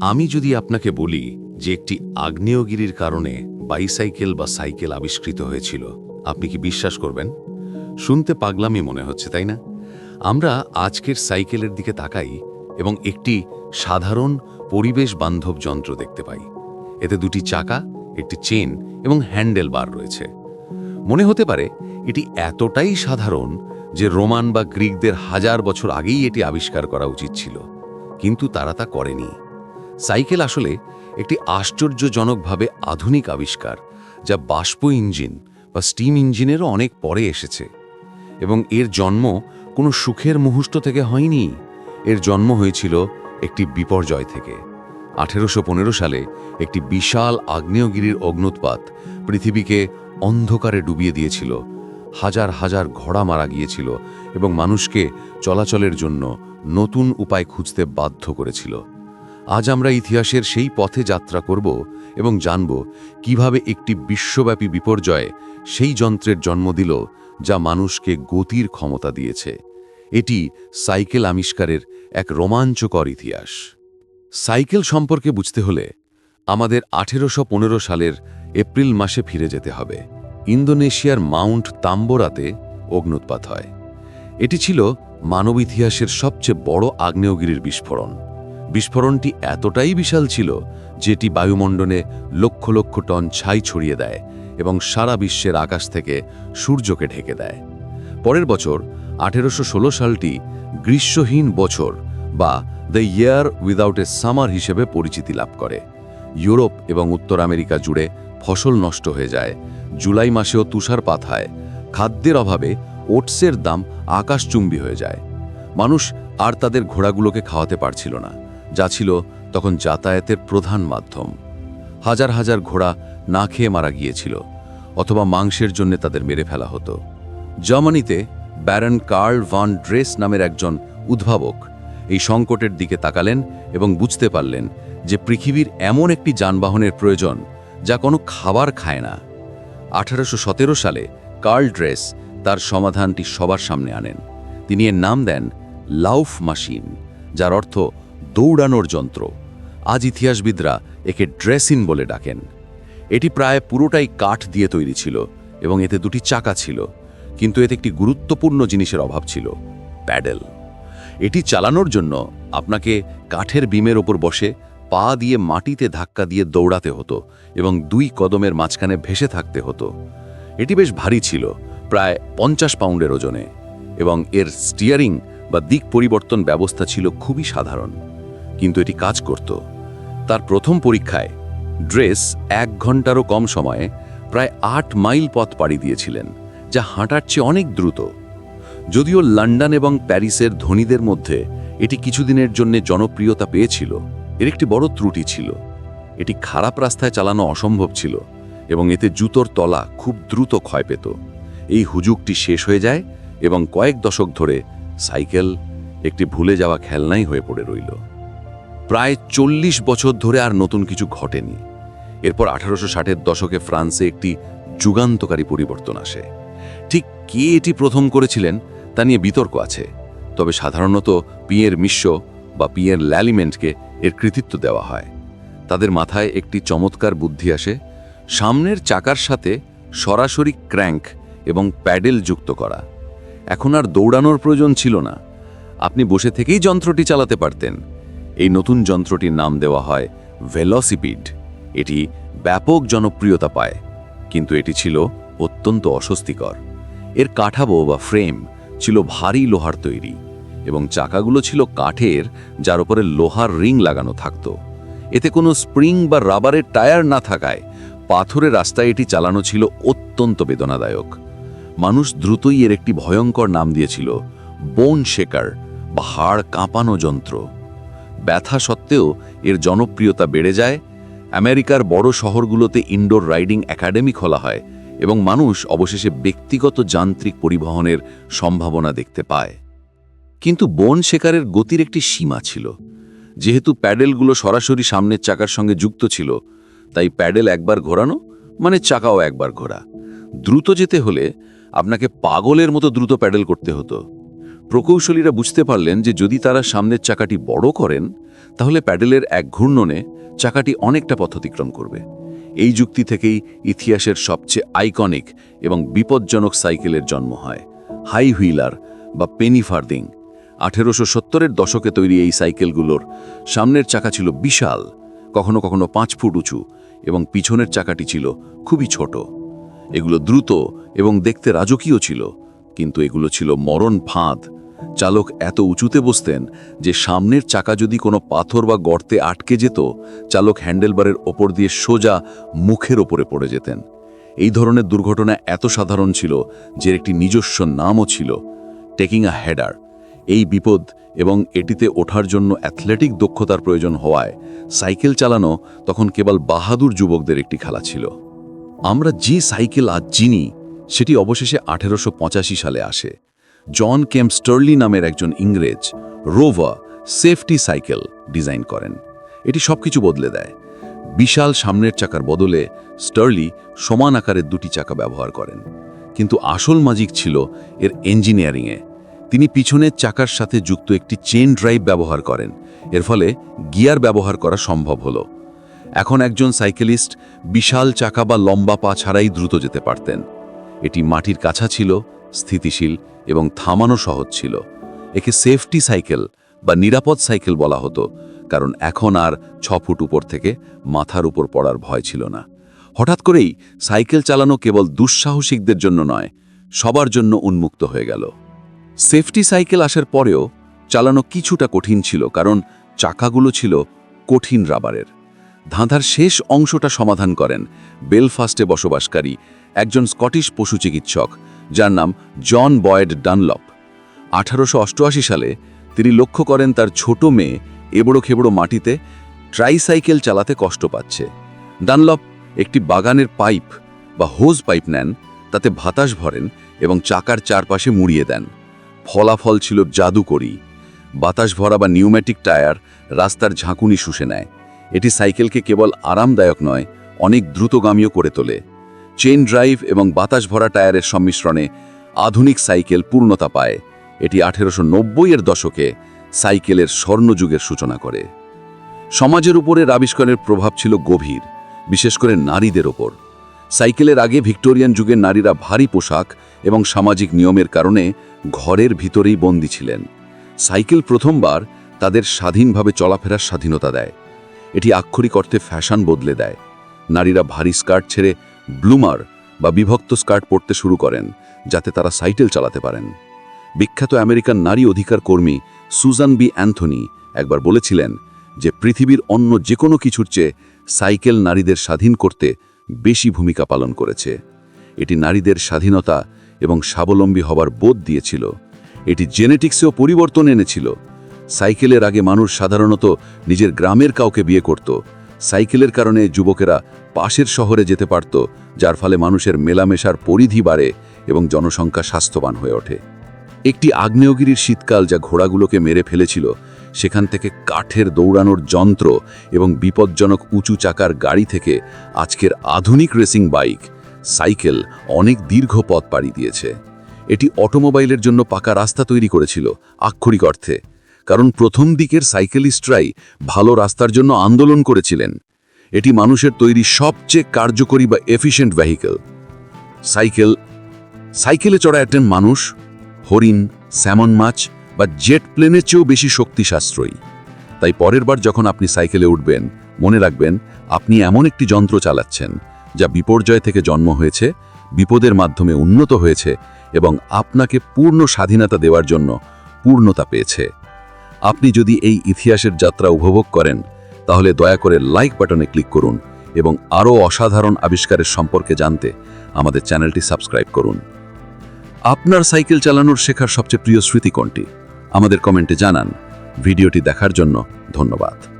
আমি যদি আপনাকে বলি যে একটি আগ্নেয়গিরির কারণে বাইসাইকেল বা সাইকেল আবিষ্কৃত হয়েছিল, আপনি কি বিশ্বাস করবেন? শুনতে পাগলামই মনে হচ্ছে, তাই না? আমরা আজকের সাইকেলের দিকে তাকাই এবং একটি সাধারণ পরিবেশ বান্ধব যন্ত্র দেখতে পাই। এতে দুটি চাকা, একটি চেন এবং হ্যান্ডেল বার রয়েছে। মনে হতে পারে এটি এতটাই সাধারণ যে রোমান বা গ্রিকদের হাজার বছর আগেই এটি আবিষ্কার করা উচিত ছিল, কিন্তু তারা তা করেনি। সাইকেল আসলে একটি আশ্চর্যজনকভাবে আধুনিক আবিষ্কার, যা বাষ্প ইঞ্জিন বা স্টিম ইঞ্জিনেরও অনেক পরে এসেছে। এবং এর জন্ম কোনো সুখের মুহূর্ত থেকে হয়নি। এর জন্ম হয়েছিল একটি বিপর্যয় থেকে। আঠেরোশো পনেরো সালে একটি বিশাল আগ্নেয়গিরির অগ্নুৎপাত পৃথিবীকে অন্ধকারে ডুবিয়ে দিয়েছিল। হাজার হাজার ঘোড়া মারা গিয়েছিল এবং মানুষকে চলাচলের জন্য নতুন উপায় খুঁজতে বাধ্য করেছিল। আজ আমরা ইতিহাসের সেই পথে যাত্রা করব এবং জানব কীভাবে একটি বিশ্বব্যাপী বিপর্যয় সেই যন্ত্রের জন্ম দিল যা মানুষকে গতির ক্ষমতা দিয়েছে। এটি সাইকেল আবিষ্কারের এক রোমাঞ্চকর ইতিহাস। সাইকেল সম্পর্কে বুঝতে হলে আমাদের আঠেরোশো পনেরো সালের এপ্রিল মাসে ফিরে যেতে হবে। ইন্দোনেশিয়ার মাউন্ট তাম্বোরাতে অগ্নুৎপাত হয়। এটি ছিল মানব ইতিহাসের সবচেয়ে বড় আগ্নেয়গিরির বিস্ফোরণ। বিস্ফোরণটি এতটাই বিশাল ছিল যেটি বায়ুমণ্ডলে লক্ষ লক্ষ টন ছাই ছড়িয়ে দেয় এবং সারা বিশ্বের আকাশ থেকে সূর্যকে ঢেকে দেয়। পরের বছর, আঠেরোশো ষোলো সালটি গ্রীষ্মহীন বছর বা the year without a summer হিসেবে পরিচিতি লাভ করে। ইউরোপ এবং উত্তর আমেরিকা জুড়ে ফসল নষ্ট হয়ে যায়। জুলাই মাসেও তুষারপাত হয়। খাদ্যের অভাবে ওটসের দাম আকাশচুম্বী হয়ে যায়। মানুষ আর তাদের ঘোড়াগুলোকে খাওয়াতে পারছিল না। যা ছিল তখন যাতায়াতের প্রধান মাধ্যম। হাজার হাজার ঘোড়া না খেয়ে মারা গিয়েছিল, অথবা মাংসের জন্য তাদের মেরে ফেলা হতো। জার্মানিতে ব্যারন কার্ল ভান ড্রেস নামের একজন উদ্ভাবক এই সংকটের দিকে তাকালেন এবং বুঝতে পারলেন যে পৃথিবীর এমন একটি যানবাহনের প্রয়োজন যা কোনো খাবার খায় না। আঠারোশো সতেরো সালে কার্ল ড্রেস তার সমাধানটি সবার সামনে আনেন। তিনি এর নাম দেন লাউফ মাসিন যার অর্থ দৌড়ানোর যন্ত্র। আজ ইতিহাসবিদরা একে ড্রেসিন বলে ডাকেন। এটি প্রায় পুরোটাই কাঠ দিয়ে তৈরি ছিল এবং এতে দুটি চাকা ছিল, কিন্তু এতে একটি গুরুত্বপূর্ণ জিনিসের অভাব ছিল, প্যাডেল। এটি চালানোর জন্য আপনাকে কাঠের বিমের ওপর বসে পা দিয়ে মাটিতে ধাক্কা দিয়ে দৌড়াতে হতো এবং দুই কদমের মাঝখানে ভেসে থাকতে হতো। এটি বেশ ভারী ছিল, প্রায় পঞ্চাশ পাউন্ডের ওজনে এবং এর স্টিয়ারিং বা দিক পরিবর্তন ব্যবস্থা ছিল খুবই সাধারণ। কিন্তু এটি কাজ করত। তার প্রথম পরীক্ষায় ড্রেস এক ঘন্টারও কম সময়ে প্রায় আট মাইল পথ পাড়ি দিয়েছিলেন, যা হাঁটার চেয়ে অনেক দ্রুত। যদিও লন্ডন এবং প্যারিসের ধনীদের মধ্যে এটি কিছুদিনের জন্য জনপ্রিয়তা পেয়েছিল, এর একটি বড় ত্রুটি ছিল। এটি খারাপ রাস্তায় চালানো অসম্ভব ছিল এবং এতে জুতোর তলা খুব দ্রুত ক্ষয় পেত। এই হুজুগটি শেষ হয়ে যায় এবং কয়েক দশক ধরে সাইকেল একটি ভুলে যাওয়া খেলনাই হয়ে পড়ে রইল। প্রায় চল্লিশ বছর ধরে আর নতুন কিছু ঘটেনি। এরপর আঠারোশো ষাটের দশকে ফ্রান্সে একটি যুগান্তকারী পরিবর্তন আসে। ঠিক কে এটি প্রথম করেছিলেন তা নিয়ে বিতর্ক আছে, তবে সাধারণত পিয়ের মিশ্র বা পিয়ের ল্যালিমেন্টকে এর কৃতিত্ব দেওয়া হয়। তাদের মাথায় একটি চমৎকার বুদ্ধি আসে, সামনের চাকার সাথে সরাসরি ক্র্যাঙ্ক এবং প্যাডেল যুক্ত করা। এখন আর দৌড়ানোর প্রয়োজন ছিল না। আপনি বসে থেকেই যন্ত্রটি চালাতে পারতেন। এই নতুন যন্ত্রটির নাম দেওয়া হয় ভেলসিপিড এটি ব্যাপক জনপ্রিয়তা পায়, কিন্তু এটি ছিল অত্যন্ত অস্বস্তিকর। এর কাঠাবো বা ফ্রেম ছিল ভারী লোহার তৈরি এবং চাকাগুলো ছিল কাঠের, যার উপরে লোহার রিং লাগানো থাকত। এতে কোনো স্প্রিং বা রাবারের টায়ার না থাকায় পাথরের রাস্তায় এটি চালানো ছিল অত্যন্ত বেদনাদায়ক। মানুষ দ্রুতই এর একটি ভয়ঙ্কর নাম দিয়েছিল, বোন শেকার বা হাড় কাঁপানো যন্ত্র। ব্যথা সত্ত্বেও এর জনপ্রিয়তা বেড়ে যায়, আমেরিকার বড় শহরগুলোতে ইনডোর রাইডিং একাডেমি খোলা হয় এবং মানুষ অবশেষে ব্যক্তিগত যান্ত্রিক পরিবহনের সম্ভাবনা দেখতে পায়। কিন্তু বন শেকারের গতির একটি সীমা ছিল। যেহেতু প্যাডেলগুলো সরাসরি সামনের চাকার সঙ্গে যুক্ত ছিল, তাই প্যাডেল একবার ঘোরানো মানে চাকাও একবার ঘোরা। দ্রুত যেতে হলে আপনাকে পাগলের মতো দ্রুত প্যাডেল করতে হতো। প্রকৌশলীরা বুঝতে পারলেন যে যদি তারা সামনের চাকাটি বড় করেন, তাহলে প্যাডেলের এক ঘূর্ণনে চাকাটি অনেকটা পথ অতিক্রম করবে। এই যুক্তি থেকেই ইতিহাসের সবচেয়ে আইকনিক এবং বিপজ্জনক সাইকেলের জন্ম হয়, হাই হুইলার বা পেনি ফার্দিং। আঠেরোশো সত্তরের দশকে তৈরি এই সাইকেলগুলোর সামনের চাকা ছিল বিশাল, কখনো কখনো পাঁচ ফুট উঁচু এবং পিছনের চাকাটি ছিল খুবই ছোট। এগুলো দ্রুত এবং দেখতে রাজকীয় ছিল, কিন্তু এগুলো ছিল মরণ ফাঁদ। চালক এত উঁচুতে বসতেন যে সামনের চাকা যদি কোনো পাথর বা গর্তে আটকে যেত, চালক হ্যান্ডেলবারের ওপর দিয়ে সোজা মুখের ওপরে পড়ে যেতেন। এই ধরনের দুর্ঘটনা এত সাধারণ ছিল যে একটি নিজস্ব নামও ছিল, টেকিং আ হেডার। এই বিপদ এবং এটিতে ওঠার জন্য অ্যাথলেটিক দক্ষতার প্রয়োজন হওয়ায় সাইকেল চালানো তখন কেবল বাহাদুর যুবকদের একটি খেলা ছিল। আমরা যে সাইকেল আজ চিনি, সেটি অবশেষে আঠেরোশো পঁচাশি সালে আসে। জন কেম স্টার্লি নামের একজন ইংরেজ রোভা সেফটি সাইকেল ডিজাইন করেন। এটি সবকিছু বদলে দেয়। বিশাল সামনের চাকার বদলে স্টার্লি সমান আকারের দুটি চাকা ব্যবহার করেন। কিন্তু আসল মাজিক ছিল এর ইঞ্জিনিয়ারিংয়ে। তিনি পিছনের চাকার সাথে যুক্ত একটি চেন ড্রাইভ ব্যবহার করেন। এর ফলে গিয়ার ব্যবহার করা সম্ভব হলো। এখন একজন সাইকেলিস্ট বিশাল চাকা বা লম্বা পা ছাড়াই দ্রুত যেতে পারতেন। এটি মাটির কাছা ছিল, স্থিতিশীল এবং থামানো সহজ ছিল। একে সেফটি সাইকেল বা নিরাপদ সাইকেল বলা হতো, কারণ এখন আর ছ ফুট উপর থেকে মাথার উপর পড়ার ভয় ছিল না। হঠাৎ করেই সাইকেল চালানো কেবল দুঃসাহসিকদের জন্য নয়, সবার জন্য উন্মুক্ত হয়ে গেল। সেফটি সাইকেল আসার পরেও চালানো কিছুটা কঠিন ছিল, কারণ চাকাগুলো ছিল কঠিন রাবারের। ধাঁধার শেষ অংশটা সমাধান করেন বেলফাস্টে বসবাসকারী একজন স্কটিশ পশু চিকিৎসক, যার নাম জন বয়েড ডানলপ। আঠারোশো অষ্টআশি সালে তিনি লক্ষ্য করেন তার ছোট মেয়ে এবড়ো খেবড়ো মাটিতে ট্রাইসাইকেল চালাতে কষ্ট পাচ্ছে। ডানলপ একটি বাগানের পাইপ বা হোজ পাইপ নেন, তাতে বাতাস ভরেন এবং চাকার চারপাশে মুড়িয়ে দেন। ফলাফল ছিল জাদুকরি। বাতাস ভরা বা নিউম্যাটিক টায়ার রাস্তার ঝাঁকুনি শুষে নেয়। এটি সাইকেলকে কেবল আরামদায়ক নয়, অনেক দ্রুতগামীও করে তোলে। চেন ড্রাইভ এবং বাতাস ভরা টায়ারের সংমিশ্রণে আধুনিক সাইকেল পূর্ণতা পায়। এটি আঠেরোশো এর দশকে সাইকেলের স্বর্ণযুগের সূচনা করে। সমাজের উপরের আবিষ্কারের প্রভাব ছিল গভীর, বিশেষ করে নারীদের ওপর। সাইকেলের আগে ভিক্টোরিয়ান যুগের নারীরা ভারী পোশাক এবং সামাজিক নিয়মের কারণে ঘরের ভিতরেই বন্দী ছিলেন। সাইকেল প্রথমবার তাদের স্বাধীনভাবে চলাফেরার স্বাধীনতা দেয়। এটি আক্ষরিক অর্থে ফ্যাশন বদলে দেয়। নারীরা ভারী স্কার্ট ছেড়ে ব্লুমার বা বিভক্ত স্কার্ট পরতে শুরু করেন, যাতে তারা সাইকেল চালাতে পারেন। বিখ্যাত আমেরিকান নারী অধিকার কর্মী সুজান বি অ্যান্থনি একবার বলেছিলেন যে পৃথিবীর অন্য যে কোনো কিছুর চেয়ে সাইকেল নারীদের স্বাধীন করতে বেশি ভূমিকা পালন করেছে। এটি নারীদের স্বাধীনতা এবং স্বাবলম্বী হবার বোধ দিয়েছিল। এটি জেনেটিক্সেও পরিবর্তন এনেছিল। সাইকেলের আগে মানুষ সাধারণত নিজের গ্রামের কাউকে বিয়ে করত। সাইকেলের কারণে যুবকেরা পাশের শহরে যেতে পারত, যার ফলে মানুষের মেলামেশার পরিধি বাড়ে এবং জনসংখ্যা স্বাস্থ্যবান হয়ে ওঠে। একটি আগ্নেয়গিরির শীতকাল যা ঘোড়াগুলোকে মেরে ফেলেছিল, সেখান থেকে কাঠের দৌড়ানোর যন্ত্র এবং বিপজ্জনক উঁচু চাকার গাড়ি থেকে আজকের আধুনিক রেসিং বাইক, সাইকেল অনেক দীর্ঘ পথ পাড়ি দিয়েছে। এটি অটোমোবাইলের জন্য পাকা রাস্তা তৈরি করেছিল, আক্ষরিক অর্থে। কারণ প্রথম দিকের সাইকেলিস্টরাই ভালো রাস্তার জন্য আন্দোলন করেছিলেন। এটি মানুষের তৈরি সবচেয়ে কার্যকরী বা এফিশিয়েন্ট ভেহিকেল। সাইকেল, সাইকেলে চড়া একজন মানুষ, হরিণ, স্যামন মাছ বা জেট প্লেনের চেয়েও বেশি শক্তি সাশ্রয়ী তাই পরের বার যখন আপনি সাইকেলে উঠবেন, মনে রাখবেন আপনি এমন একটি যন্ত্র চালাচ্ছেন, যা বিপর্যয় থেকে জন্ম হয়েছে, বিপদের মাধ্যমে উন্নত হয়েছে এবং আপনাকে পূর্ণ স্বাধীনতা দেওয়ার জন্য পূর্ণতা পেয়েছে। আপনি যদি এই ইতিহাসের যাত্রা উপভোগ করেন, তাহলে দয়া করে লাইক বাটনে ক্লিক করুন এবং আরও অসাধারণ আবিষ্কারের সম্পর্কে জানতে আমাদের চ্যানেলটি সাবস্ক্রাইব করুন। আপনার সাইকেল চালানোর শেখার সবচেয়ে প্রিয় স্মৃতি কোনটি? আমাদের কমেন্টে জানান। ভিডিওটি দেখার জন্য ধন্যবাদ।